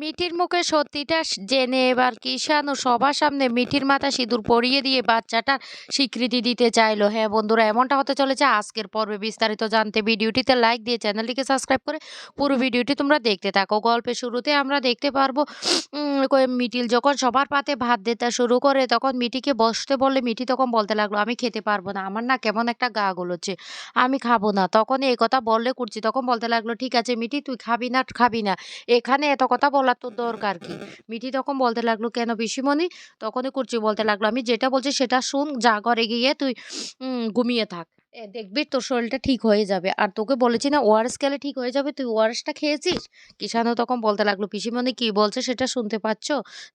মিঠির মুখে সত্যিটা জেনে এবার কিষানু সবার সামনে মিঠির মাথা সিঁদুর পরিয়ে দিয়ে বাচ্চাটার স্বীকৃতি দিতে চাইলো। হ্যাঁ বন্ধুরা, এমনটা হতে চলেছে আজকের পর্বে বিস্তারিত জানতে। ভিডিওটিতে লাইক দিয়ে চ্যানেলটিকে সাবস্ক্রাইব করে পুরো ভিডিওটি তোমরা দেখতে থাকো। গল্পের শুরুতে আমরা দেখতে পারব মিটিল যখন সবার পাতে ভাত দিতে শুরু করে, তখন মিটিকে বসতে বললে মিটি তখন বলতে লাগল, আমি খেতে পারব না, আমার না কেমন একটা গা গুলোচ্ছে আমি খাব না। তখন এই কথা বললে করছি তখন বলতে লাগল, ঠিক আছে মিটি তুই খাবি না খাবি না। এখানে এত কথা বলার তো দরকার কি? মিঠি তখন বলতে লাগল, কেন পিসিমণি? তখনই কুর্চি বলতে লাগল, আমি যেটা বলছি সেটা শুন, যা ঘরে গিয়ে তুই ঘুমিয়ে থাক। দেখবি তোর শরীরটা ঠিক হয়ে যাবে। আর তোকে বলেছি না ওআরএস খেলে ঠিক হয়ে যাবে, তুই ওআরএসটা খেয়েছিস? কিষানও তখন বলতে লাগল, পিসিমণি, কি বলছে সেটা শুনতে পাচ্ছ?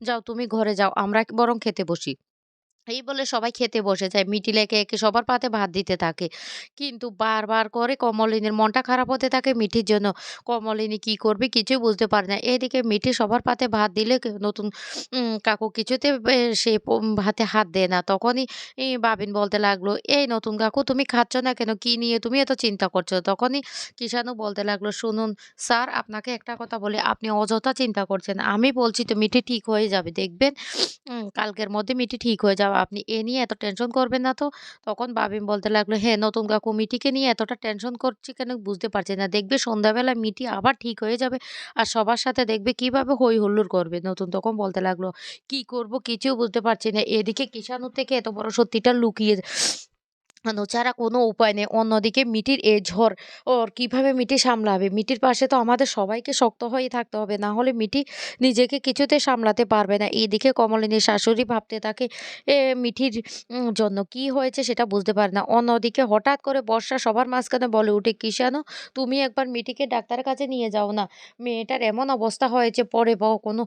যাও, তুমি ঘরে যাও, আমরা বরং খেতে বসি। এই বলে সবাই খেতে বসে যায়। মিটিল একে একে সবার পাতে ভাত দিতে থাকে। কিন্তু বারবার করে কমলিনীর মনটা খারাপ হতে থাকে মিঠির জন্য। কমলিনী কি করবে কিছুই বুঝতে পারে না। এদিকে মিঠি সবার পাতে ভাত দিলে নতুন কাকু কিছুতে সে ভাতে হাত দেয় না। তখনই বাবিন বলতে লাগল, এই নতুন কাকু তুমি খাচ্ছ না কেন? কি নিয়ে তুমি এত চিন্তা করছ? তখনই কিষানু বলতে লাগল, শুনুন স্যার, আপনাকে একটা কথা বলি। আপনি অযথা চিন্তা করছেন। আমি বলছি তো মিঠি ঠিক হয়ে যাবে। দেখবেন কালকের মধ্যে মিটি ঠিক হয়ে যাবে। আপনি এ নিয়ে এত টেনশন করবেন না তো। তখন বাবিম বলতে লাগল হ্যাঁ নতুন কাকু মিটিকে নিয়ে এতটা টেনশন করছি কেন? বুঝতে পারছি না। দেখবে সন্ধ্যাবেলা মিটি আবার ঠিক হয়ে যাবে আর সবার সাথে দেখবে কীভাবে হই হুল্লোড় করবে। নতুন তখন বলতে লাগল, কি করব? কিছু বুঝতে পারছি না। এদিকে কিষানু থেকে এত বড় সত্যিটা লুকিয়ে ছাড়া কোনো উপায় নেই, অন্যদিকে মিটির এ ঝড়, ওর কীভাবে মিটি সামলাবে? মিটির পাশে তো আমাদের সবাইকে শক্ত হয়ে থাকতে হবে, না হলে মিটি নিজেকে কিছুতে সামলাতে পারবে না। এইদিকে কমলিনীর শাশুড়ি ভাবতে থাকে, এ মিঠির জন্য কি হয়েছে সেটা বুঝতে পারে না। অন্যদিকে হঠাৎ করে বর্ষা সবার মাঝখানে বলে উঠে কিষানো তুমি একবার মিটিকে ডাক্তারের কাছে নিয়ে যাও না। মেয়েটার এমন অবস্থা হয়েছে, পরে বা কোনো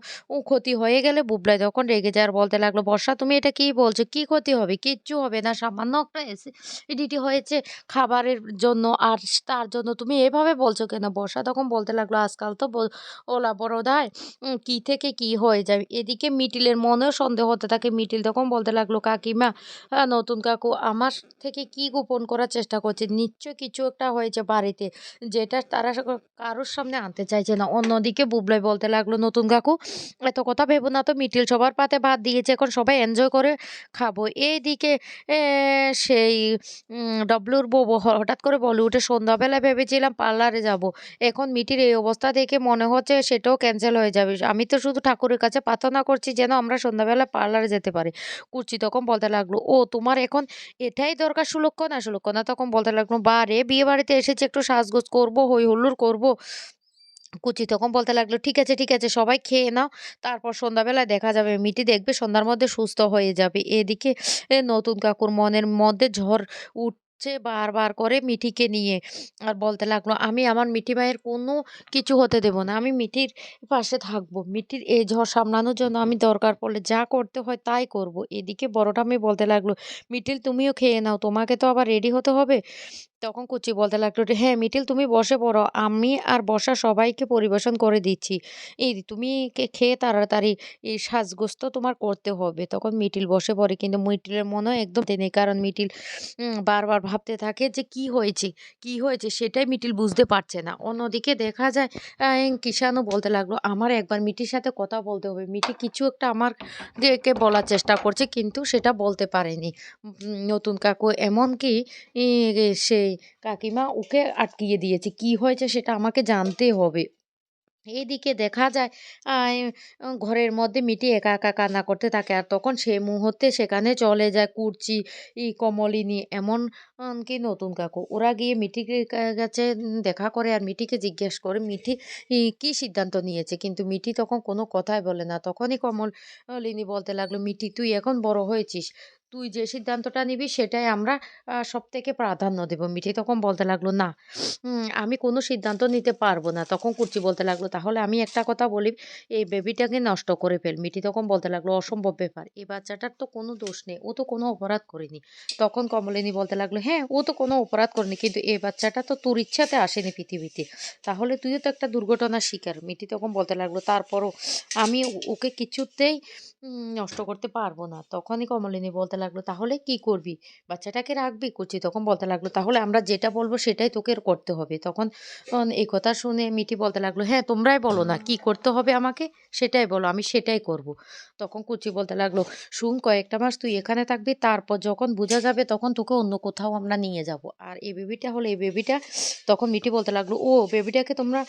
ক্ষতি হয়ে গেলে বুবলাই তখন রেগে যায় আর বলতে লাগল, বর্ষা, তুমি এটা কি বলছো? কি ক্ষতি হবে? কিচ্ছু হবে না, সামান্য একটা এসিডিটি হয়েছে খাবারের জন্য। আর তার জন্য তুমি এভাবে বলছো কেন? বর্ষা তখন বলতে লাগল, আজকাল তো ওলা বড়দায় কি থেকে কি হয়ে যায় এদিকে মিটিলের মনেও সন্দেহ হতে থাকে। মিটিল তখন বলতে লাগল, কাকিমা নতুন কাকু, আমার থেকে কি গোপন করার চেষ্টা করছে? নিশ্চয় কিছু একটা হয়েছে বাড়িতে, যেটা তারা কারোর সামনে আনতে চাইছে না। অন্যদিকে বুবলাই বলতে লাগল, নতুন কাকু, এত কথা ভেবো না তো। মিটিল সবার পাতে ভাত দিয়েছে, এখন সবাই এনজয় করে খাব। এইদিকে সেই ডব্লুর বউ হঠাৎ করে বলে উঠে সন্ধ্যাবেলা ভেবেছিলাম পার্লারে যাব। এখন মিটির এই অবস্থা দেখে মনে হচ্ছে সেটাও ক্যান্সেল হয়ে যাবে। আমি তো শুধু ঠাকুরের কাছে প্রার্থনা করছি যেন আমরা সন্ধ্যাবেলা পার্লারে যেতে পারি। কুচি তখন বলতে লাগল, ও, তোমার এখন এটাই দরকার সুলক্ষণা? সুলক্ষণা। তখন বলতে লাগল বা রে বিয়ে বাড়িতে এসেছে, একটু সাজগোজ করব, হই হুল্লোড় করব। কুচি তখন বলতে লাগল, ঠিক আছে ঠিক আছে, সবাই খেয়ে নাও, তারপর সন্ধ্যাবেলায় দেখা যাবে, মিটি দেখবে, সন্ধ্যার মধ্যে সুস্থ হয়ে যাবে। এদিকে নতুন কাকুর মনের মধ্যে ঝড় উঠছে বারবার করে মিঠিকে নিয়ে। আর বলতে লাগল, আমি আমার মিঠি মায়ের কোনো কিছু হতে দেব না, আমি মিঠির পাশে থাকব, মিঠির এই ঝড় সামলানোর জন্য আমি দরকার পড়লে যা করতে হয় তাই করব। এদিকে বড়টা আমি বলতে লাগল, মিঠিল, তুমিও খেয়ে নাও, তোমাকে তো আবার রেডি হতে হবে? তখন কুচি বলতে লাগল হ্যাঁ মিটিল তুমি বসে পড়ো। আমি আর বসা সবাইকে পরিবেশন করে দিচ্ছি। এই তুমি খেয়ে তাড়াতাড়ি এই সাজগোজ তো তোমার করতে হবে। তখন মিটিল বসে পড়ে। কিন্তু মিটিলের মনে একদম নেই কারণ মিটিল বারবার ভাবতে থাকে যে, কি হয়েছে? কি হয়েছে? সেটাই মিটিল বুঝতে পারছে না। অন্যদিকে দেখা যায় কিষানও বলতে লাগল, আমার একবার মিটির সাথে কথা বলতে হবে। মিটি কিছু একটা আমার দিকে বলার চেষ্টা করছে, কিন্তু সেটা বলতে পারেনি। নতুন কাকু এমনকি সেই কাকিমা ওকে আটকিয়ে দিয়েছে। কি হয়েছে সেটা আমাকে জানতে হবে। এইদিকে দেখা যায় ঘরের মধ্যে মিটি একা একা কান্না করতে থাকে আর তখন সে মুহূর্তে সেখানে চলে যায় কুর্চি ই কমলিনী এমন কি নতুন কাকু। ওরা গিয়ে মিঠিকে কা- কাছে দেখা করে আর মিটিকে জিজ্ঞেস করে ই, কি সিদ্ধান্ত নিয়েছে? কিন্তু মিটি তখন কোনো কথাই বলে না। তখনই কমলিনী বলতে লাগল মিটি তুই এখন বড় হয়েছিস। তুই যে সিদ্ধান্তটা নিবি সেটাই আমরা সব থেকে প্রাধান্য দেব। মিঠি তখন বলতে লাগল, না আমি কোনো সিদ্ধান্ত নিতে পারব না। তখন কুর্চি বলতে লাগল, তাহলে আমি একটা কথা বলি, এই বেবিটাকে নষ্ট করে ফেল। মিঠি তখন বলতে লাগল, অসম্ভব ব্যাপার, এই বাচ্চাটার তো কোনো দোষ নেই, ও তো কোনো অপরাধ করেনি। তখন কমলিনী বলতে লাগল হ্যাঁ ও তো কোনো অপরাধ করেনি, কিন্তু এই বাচ্চাটা তো তোর ইচ্ছাতে আসেনি পৃথিবীতে, তাহলে তুইও তো একটা দুর্ঘটনার শিকার। মিঠি তখন বলতে লাগল, তারপরও আমি ওকে কিছুতেই নষ্ট করতে পারব না। তখনই কমলিনী বলতে লাগল, "তাহলে কি করবি? বাচ্চাটাকে রাখবি?" কুচি তখন বলতে লাগল, "তাহলে আমরা যেটা বলব সেটাই তোকে করতে হবে।" তখন এই কথা শুনে মিটি বলতে লাগল, "হ্যাঁ, তোমরাই বলো না কি করতে হবে আমাকে? সেটাই বলো, আমি সেটাই করব।" তখন কুচি বলতে লাগল, "শুন কয়েকটা মাস তুই এখানে থাকবি। তারপর যখন বোঝা যাবে তখন তোকে অন্য কোথাও আমরা নিয়ে যাব। আর এই বেবিটা হলো এই বেবিটা" তখন মিটি বলতে লাগল, "ও বেবিটাকে তোমরা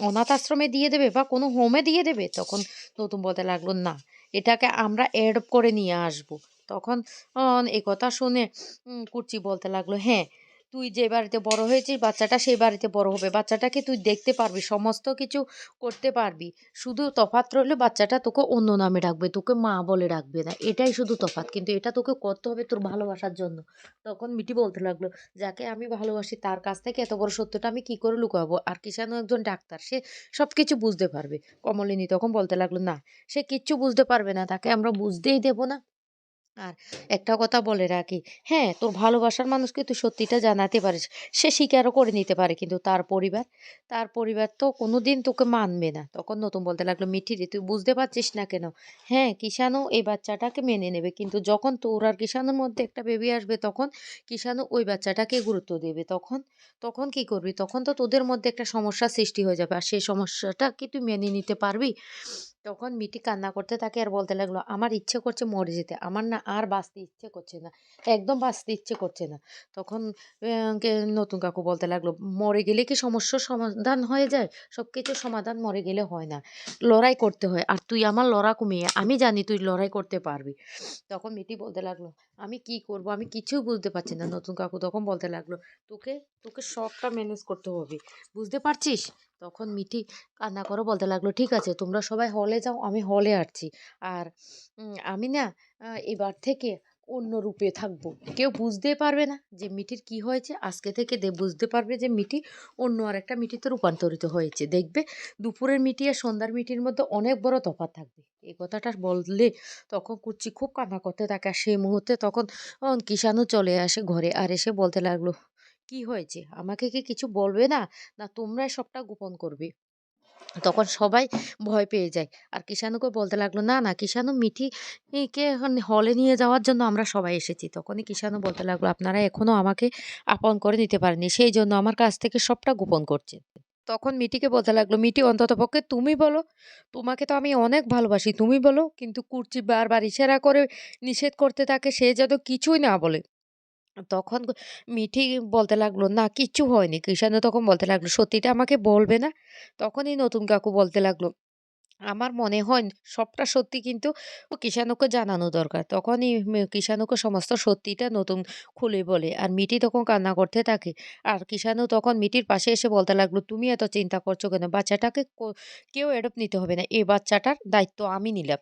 অনাথ আশ্রমে দিয়ে দেবে বা কোনো হোমে দিয়ে দেবে?" তখন নতুন বলতে লাগল, "না, এটাকে আমরা অ্যাড করে নিয়ে আসব।" তখন এই কথা শুনে কুর্চি বলতে লাগল, "হ্যাঁ, তুই যে বাড়িতে বড় হয়েছিস বাচ্চাটা সেই বাড়িতে বড় হবে। বাচ্চাটাকে তুই দেখতে পারবি, সমস্ত কিছু করতে পারবি। শুধু তফাৎ রইলে বাচ্চাটা তোকে অন্য নামে ডাকবে, তোকে মা বলে ডাকবে না। এটাই শুধু তফাৎ। কিন্তু এটা তোকে করতে হবে তোর ভালোবাসার জন্য।" তখন মিটি বলতে লাগল, "যাকে আমি ভালোবাসি তার কাছ থেকে এত বড় সত্যটা আমি কি করে লুকাবো? আর কিষাণও একজন ডাক্তার, সে সব কিছু বুঝতে পারবে।" কমলিনী তখন বলতে লাগল, "না, সে কিচ্ছু বুঝতে পারবে না। তাকে আমরা বুঝতেই দেব না। আর একটা কথা বলে রাখি, হ্যাঁ, তোর ভালোবাসার মানুষকে তুই সত্যিটা জানাতে পারিস। সে স্বীকারও করে নিতে পারে। কিন্তু তার পরিবার, তার পরিবার তো কোনো দিন তোকে মানবে না।" তখন নতুন বলতে লাগল, "মিঠিরে তুই বুঝতে পারছিস না কেন? হ্যাঁ, কিষাণু এই বাচ্চাটাকে মেনে নেবে। কিন্তু যখন তোর আর কিষাণুর মধ্যে একটা বেবি আসবে তখন কিষাণু ওই বাচ্চাটাকে গুরুত্ব দেবে। তখন, তখন কি করবি? তখন তো তোদের মধ্যে একটা সমস্যার সৃষ্টি হয়ে যাবে। আর সেই সমস্যাটা কি তুই মেনে নিতে পারবি?" তখন মিটি কান্না করতে থাকে আর বলতে লাগল, "আমার ইচ্ছে করছে মরে যেতে। আমার না আর বাঁচতে ইচ্ছে করছে না। একদম বাঁচতে ইচ্ছে করছে না।" তখন নতুন কাকু বলতে লাগল, "মরে গেলে কি সমস্যার সমাধান হয়ে যায়? সবকিছুর সমাধান মরে গেলে হয় না। লড়াই করতে হয়। আর তুই আমার লড়াকু মেয়ে। আমি জানি তুই লড়াই করতে পারবি।" তখন মিটি বলতে লাগল, "আমি কি করব? আমি কিছুই বুঝতে পারছি না।" নতুন কাকু তখন বলতে লাগল, "তোকে, তোকে সবটা ম্যানেজ করতে হবে। বুঝতে পারছিস?" তখন মিটি কান্না করে বলতে লাগল, "ঠিক আছে, তোমরা সবাই হলে যাও, আমি হলে আসছি। আর আমি না এবার থেকে অন্য রূপে থাকব। কেউ বুঝতেই পারবে না যে মিটির কি হয়েছে। আজকে থেকে দে বুঝতে পারবে যে মিটি অন্য আরেকটা মিটিতে রূপান্তরিত হয়েছে। দেখবে দুপুরের মিটি আর সন্ধ্যার মিটির মধ্যে অনেক বড় তফাৎ থাকবে।" এই কথাটা বললে তখন কুচি খুব কান্না করতে থাকে। আর সেই মুহূর্তে তখন কিষাণু চলে আসে ঘরে। আর এসে বলতে লাগল, "কি হয়েছে? আমাকে কি কিছু বলবে না? না তোমরাই সবটা গোপন করবে?" তখন সবাই ভয় পেয়ে যায়। আর কিষাণুকে বলতে লাগল, "না, না কিষাণু মিঠি কে হলে নিয়ে যাওয়ার জন্য আমরা সবাই এসেছি।" তখনই কিষাণু বলতে লাগল, "আপনারা এখনও আমাকে আপন করে নিতে পারেননি। সেইজন্য আমার কাছ থেকে সবটা গোপন করছে তখন মিটিকে বলতে লাগল, "মিটি অন্ততপক্ষে তুমি বলো। তোমাকে তো আমি অনেক ভালোবাসি। তুমি বলো।" কিন্তু কুর্চি বারবার ইশারা করে নিষেধ করতে থাকে সে যেন কিছুই না বলে। তখন মিঠি বলতে লাগল, "না কিচ্ছু হয়নি।" কৃষাণু তখন বলতে লাগল, "সত্যিটা আমাকে বলবে না?" তখনই নতুন কাকু বলতে লাগল, "আমার মনে হয় সবটা সত্যি কিন্তু কৃষাণুকে জানানো দরকার।" তখনই কৃষাণুকে সমস্ত সত্যিটা নতুন খুলে বলে। আর মিটি তখন কান্না করতে থাকে। আর কৃষাণু তখন মিটির পাশে এসে বলতে লাগল, "তুমি এত চিন্তা করছ কেন? বাচ্চাটাকে কেউ অ্যাডপ্ট নিতে হবে না। এই বাচ্চাটার দায়িত্ব আমি নিলাম।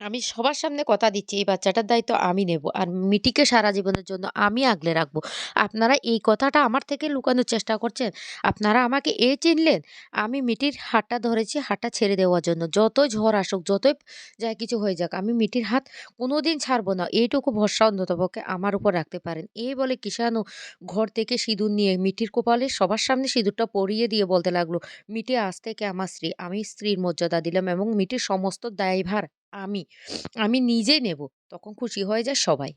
আমি সবার সামনে কথা দিচ্ছি এই বাচ্চাটার দায়িত্ব আমি নেব। আর মিটিকে সারা জীবনের জন্য আমি আগলে রাখব। আপনারা এই কথাটা আমার থেকে লুকানোর চেষ্টা করছেন? আপনারা আমাকে এ চিনলেন? আমি মিটির হাতটা ধরেছি হাতটা ছেড়ে দেওয়ার জন্য। যতই ঝড় আসুক, যতই যা কিছু হয়ে যাক, আমি মিটির হাত কোনো দিন ছাড়বো না। এইটুকু ভরসা অন্ততপক্ষে আমার উপর রাখতে পারেন। এই বলে কিষাণু ঘর থেকে সিঁদুর নিয়ে মিটির কপালে সবার সামনে সিঁদুরটা পরিয়ে দিয়ে বলতে লাগল, "মিটি আজ থেকে আমার স্ত্রী। আমি স্ত্রীর মর্যাদা দিলাম এবং মিটির সমস্ত দায়ভার আমি, আমি নিজে নেব।" তখন খুশি হয়ে যায় সবাই।